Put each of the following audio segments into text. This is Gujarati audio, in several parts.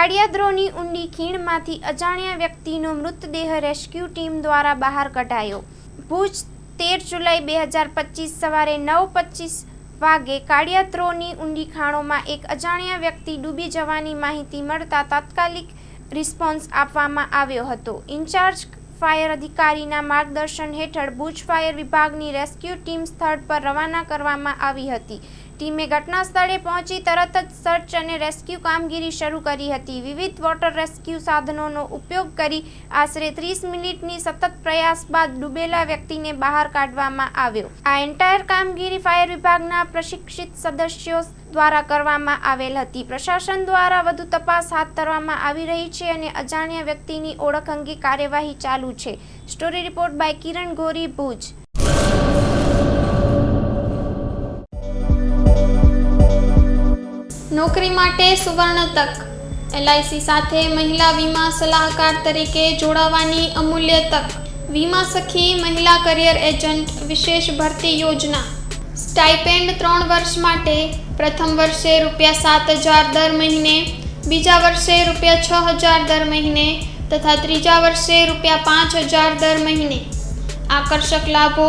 કાળિયાદ્રોની ઊંડી ખીણમાંથી અજાણ્યા વ્યક્તિનો મૃતદેહ રેસ્ક્યુ ટીમ દ્વારા બહાર કઢાયો. ભુજ તેર જુલાઈ બે હજાર પચીસ સવારે નવ પચીસ વાગે કાળિયાદ્રોની ઊંડી ખાણોમાં એક અજાણ્યા વ્યક્તિ ડૂબી જવાની માહિતી મળતા તાત્કાલિક રિસ્પોન્સ આપવામાં આવ્યો હતો. ઇન્ચાર્જ ફાયર અધિકારીના માર્ગદર્શન હેઠળ ભુજ ફાયર વિભાગની રેસ્ક્યુ ટીમ સ્થળ પર રવાના કરવામાં આવી હતી. ટીમે ઘટના સ્થળે પહોંચી તરત જ સર્ચ અને રેસ્ક્યુ કામગીરી શરૂ કરી હતી. વિવિધ વોટર રેસ્ક્યુ સાધનોનો ઉપયોગ કરી આશરે ત્રીસ મિનિટની સતત પ્રયાસ બાદ ડૂબેલા વ્યક્તિને બહાર કાઢવામાં આવ્યો. આ એન્ટાયર કામગીરી ફાયર વિભાગના પ્રશિક્ષિત સદસ્યો દ્વારા કરવામાં આવેલ હતી. પ્રશાસન દ્વારા વધુ તપાસ હાથ ધરવામાં આવી રહી છે અને અજાણ્યા વ્યક્તિની ઓળખ અંગે કાર્યવાહી ચાલુ છે. સ્ટોરી રિપોર્ટ બાય કિરણ ગોરી, ભુજ. નોકરી માટે સુવર્ણ તક. એલઆઈસી સાથે મહિલા વીમા સલાહકાર તરીકે જોડાવાની અમૂલ્ય તક. વીમા સખી મહિલા કરિયર એજન્ટ વિશેષ ભરતી યોજના. સ્ટાઇપેન્ડ ત્રણ વર્ષ માટે પ્રથમ વર્ષે રૂપિયા સાત હજાર દર મહિને, બીજા વર્ષે રૂપિયા છ હજાર દર મહિને તથા ત્રીજા વર્ષે રૂપિયા પાંચ હજાર દર મહિને. આકર્ષક લાભો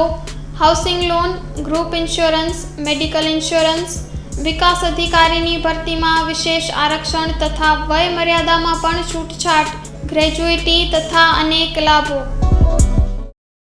housing loan group insurance medical insurance વિકાસ અધિકારીની ભરતીમાં વિશેષ આરક્ષણ તથા વય મર્યાદામાં પણ છૂટછાટ ગ્રેજ્યુએટી તથા અનેક લાભો.